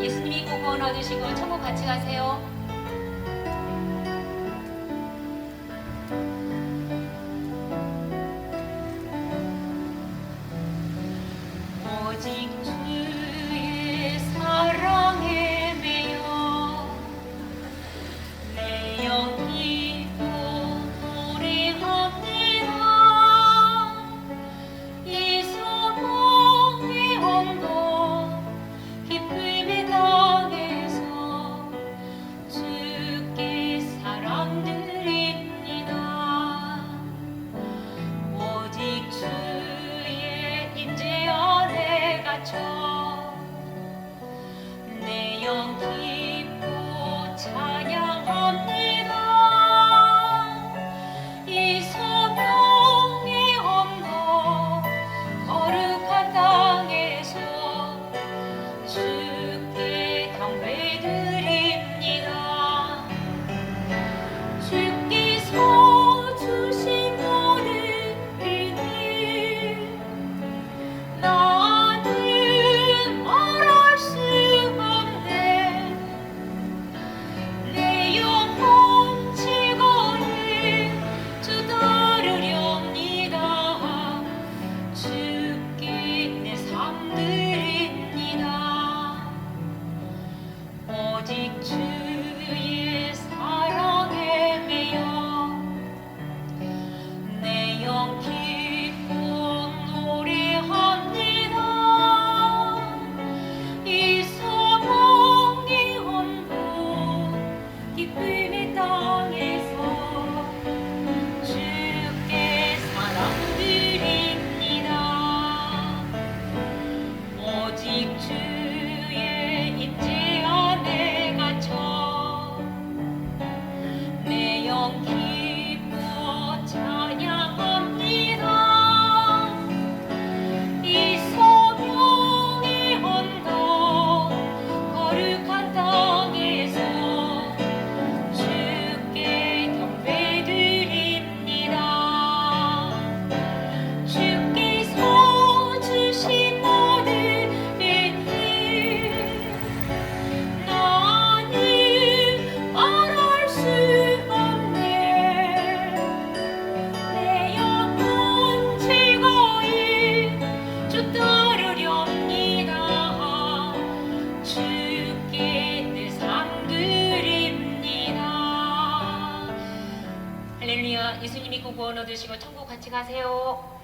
예수님이 구원 얻으신 걸 천국 같이 가세요. 오직 이소망이 온도 기쁨이 떠 할렐루야 예수님이 구원 얻으시고 천국 같이 가세요.